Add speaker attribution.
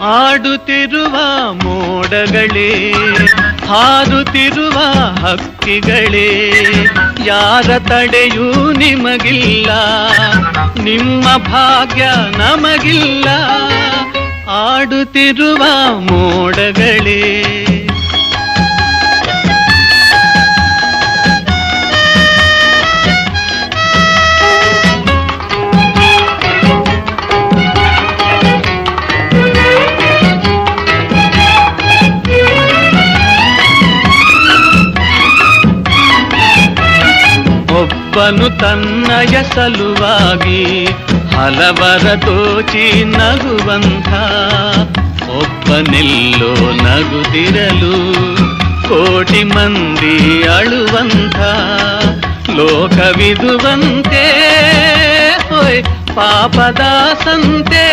Speaker 1: ಆಡುತ್ತಿರುವ ಮೋಡಗಳೇ ಹಾರುತ್ತಿರುವ ಹಕ್ಕಿಗಳೇ ಯಾರ ತಡೆಯೂ ನಿಮಗಿಲ್ಲ ನಿಮ್ಮ ಭಾಗ್ಯ ನಮಗಿಲ್ಲ. ಆಡುತ್ತಿರುವ ಮೋಡಗಳೇ ಒಬ್ಬನು ತನ್ನಯ ಸಲುವಾಗಿ ಹಲವರ ದೋಚಿ ನಗುವಂಥ ಒಬ್ಬನೆಲ್ಲೋ ನಗುತ್ತಿರಲು ಕೋಟಿ ಮಂದಿ ಅಳುವಂಥ ಲೋಕವಿದುವಂತೆ ಹೊಯ್ ಪಾಪದ ಸಂತೆ